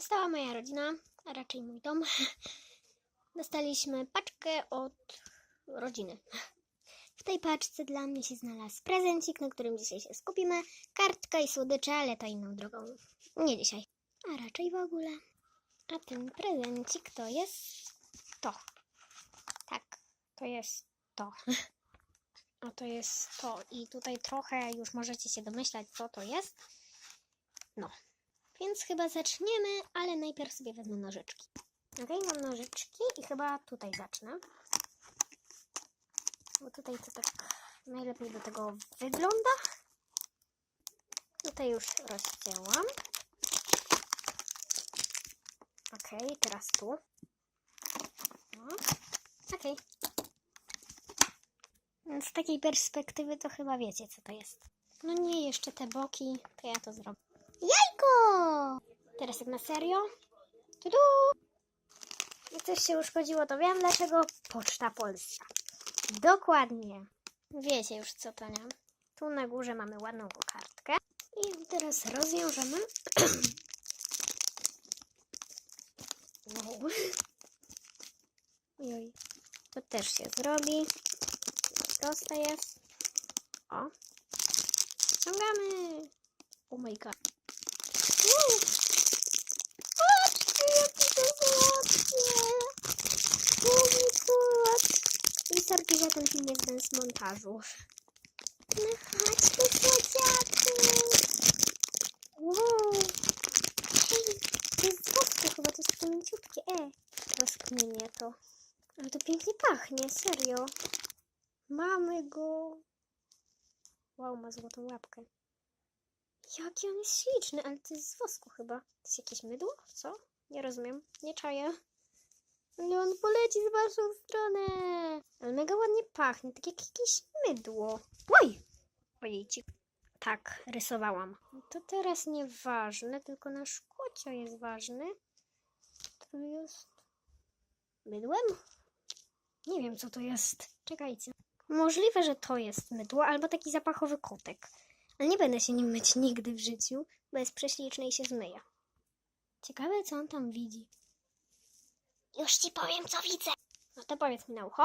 dostała moja rodzina, a raczej mój dom. Dostaliśmy paczkę od rodziny. W tej paczce dla mnie się znalazł prezencik, na którym dzisiaj się skupimy. Kartka i słodycze, ale to inną drogą. Nie dzisiaj, a raczej w ogóle. A ten prezencik to jest to. Tak, to jest to. A to jest to. I tutaj trochę już możecie się domyślać, co to jest. No. Więc chyba zaczniemy, ale najpierw sobie wezmę nożyczki. Ok, mam nożyczki i chyba tutaj zacznę. Bo tutaj to tak najlepiej do tego wygląda. Tutaj już rozcięłam. Ok, teraz tu. Ok. Więc z takiej perspektywy to chyba wiecie, co to jest. No nie, jeszcze te boki, to ja to zrobię. Jajko! Teraz jak na serio. Tudu! Jak coś się uszkodziło, to wiem dlaczego. Poczta Polska. Dokładnie. Wiecie już co to, nie? Tu na górze mamy ładną kartkę. I teraz rozwiążemy. wow. Ojoj. To też się zrobi. Proste jest. O. Ściągamy. Oh my god. Patrzcie, jakie to słodkie. My god. Wystarczy, że ten film jest bez montażu. No chodźcie, słodziaku. Wow. Ej, to jest woskie chyba, to jest takie mięciutkie. E, rozkminie to. Ale to pięknie pachnie, serio. Mamy go. Wow, ma złotą łapkę. Jaki on jest śliczny, ale to jest z wosku chyba. To jest jakieś mydło? Co? Nie rozumiem. Nie czaję. Ale on poleci z waszą stronę. Ale mega ładnie pachnie, tak jak jakieś mydło. Oj! Ojejci. Tak, rysowałam. To teraz nieważne, tylko nasz kocio jest ważny. To jest... Mydłem? Nie wiem, co to jest. Czekajcie. Możliwe, że to jest mydło albo taki zapachowy kotek. Ale nie będę się nim myć nigdy w życiu, bo jest prześliczny i się zmyje. Ciekawe, co on tam widzi. Już ci powiem, co widzę. No to powiedz mi na ucho.